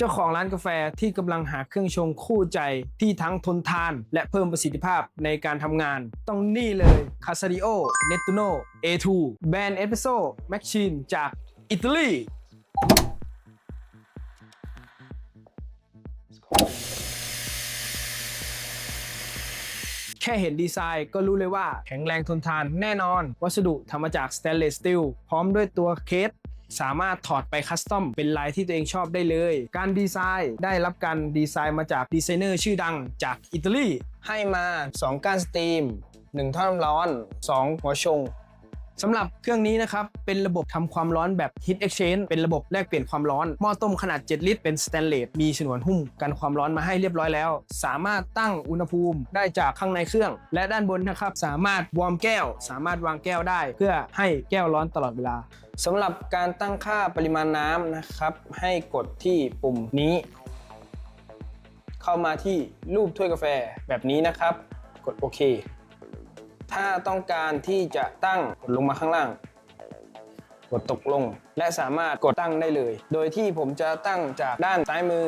เจ้าของร้านกาแฟที่กำลังหาเครื่องชงคู่ใจที่ทั้งทนทาน และเพิ่มประสิทธิภาพในการทำงาน ต้องนี่เลย c a s a d i o Nettuno A2 แบรนด์เอสเปรสโซแมชชีนจากอิตาลีแค่เห็นดีไซน์ก็รู้เลยว่าแข็งแรงทนทานแน่นอน วัสดุทำมาจากส t ต n เลสสตีลพร้อมด้วยตัวเคส สามารถถอดไปคัสตอมเป็นลายที่ตัวเองชอบได้เลย การดีไซน์ได้รับการดีไซน์มาจากดีไซเนอร์ชื่อดังจากอิตาลีให้มา 2ก้านสตรีม 1 ท่อน้ำร้อน 2 หัวชง สำหรับเครื่องนี้นะครับ เป็นระบบทำความร้อนแบบ Heat Exchange เป็นระบบแลกเปลี่ยนความร้อน หม้อต้มขนาด 7 ลิตร เป็นสแตนเลส มีฉนวนหุ้มกันความร้อนมาให้เรียบร้อยแล้ว สามารถตั้งอุณหภูมิได้จากข้างในเครื่อง และด้านบนนะครับ สามารถวอร์มแก้ว สามารถวางแก้วได้ เพื่อให้แก้วร้อนตลอดเวลาสำหรับการตั้งค่าปริมาณน้ำนะครับ ให้กดที่ปุ่มนี้ เข้ามาที่รูปถ้วยกาแฟแบบนี้นะครับ กดโอเค ถ้าต้องการที่จะตั้งกดลงมาข้างล่าง กดตกลง และสามารถกดตั้งได้เลย โดยที่ผมจะตั้งจากด้านซ้ายมือ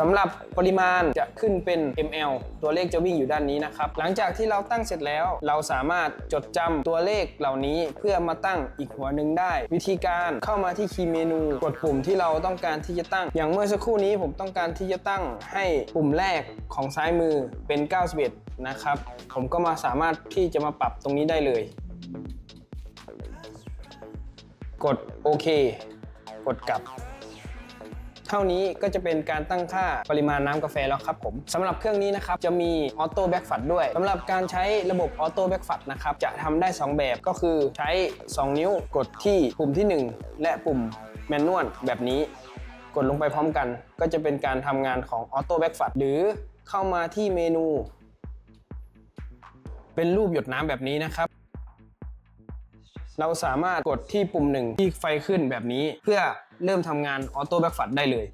สำหรับปริมาณจะขึ้นเป็น ml ตัวเลขจะวิ่งอยู่ด้านนี้นะครับ หลังจากที่เราตั้งเสร็จแล้ว เราสามารถจดจำตัวเลขเหล่านี้เพื่อมาตั้งอีกหัวหนึ่งได้ วิธีการเข้ามาที่คีย์เมนูกดปุ่มที่เราต้องการที่จะตั้ง อย่างเมื่อสักครู่นี้ผมต้องการที่จะตั้งให้ปุ่มแรกของซ้ายมือเป็น 91 นะครับ ผมก็มาสามารถที่จะมาปรับตรงนี้ได้เลย กดโอเค กดกลับ ท่านี้ก็จะเป็นการตั้งค่าปริมาณน้ำกาแฟแล้วครับผมสำหรับเครื่องนี้นะครับจะมีออโต้แบ็กฟัดด้วยสำหรับการใช้ระบบออโต้แบ็กฟัดนะครับจะทำได้ 2 แบบก็คือใช้ 2 นิ้วกดที่ปุ่มที่ 1 และปุ่มแมนนวลแบบนี้ กดลงไปพร้อมกัน ก็จะเป็นการทำงานของออโต้แบ็กฟัดหรือเข้ามาที่เมนู เป็นรูปหยดน้ำแบบนี้นะครับ เราสามารถกดที่ปุ่มหนึ่งที่ไฟขึ้นแบบนี้ เพื่อเริ่มทำงานออโต้แบ็กฟัดได้เลย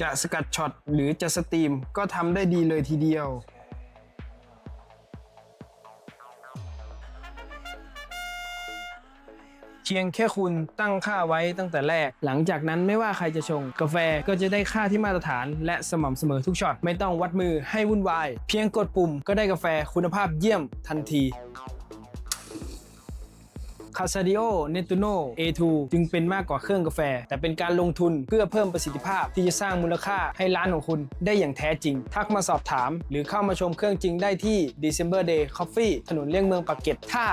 จะสกัดช็อตหรือจะสตรีมก็ทำได้ดีเลยทีเดียว เพียงแค่คุณตั้งค่าไว้ตั้งแต่แรก หลังจากนั้นไม่ว่าใครจะชง กาแฟก็จะได้ค่าที่มาตรฐาน และสม่ำเสมอทุกช็อตไม่ต้องวัดมือให้วุ่นวาย เพียงกดปุ่มก็ได้กาแฟคุณภาพเยี่ยมทันทีคาซาดิโอเนตูโน A2 จึงเป็นมากกว่าเครื่องกาแฟ แต่เป็นการลงทุนเพื่อเพิ่มประสิทธิภาพที่จะสร้างมูลค่าให้ร้านของคุณได้อย่างแท้จริง ทักมาสอบถาม หรือเข้ามาชมเครื่องจริงได้ที่ December Day Coffee ถนนเลี่ยงเมืองปากเกร็ดถ้า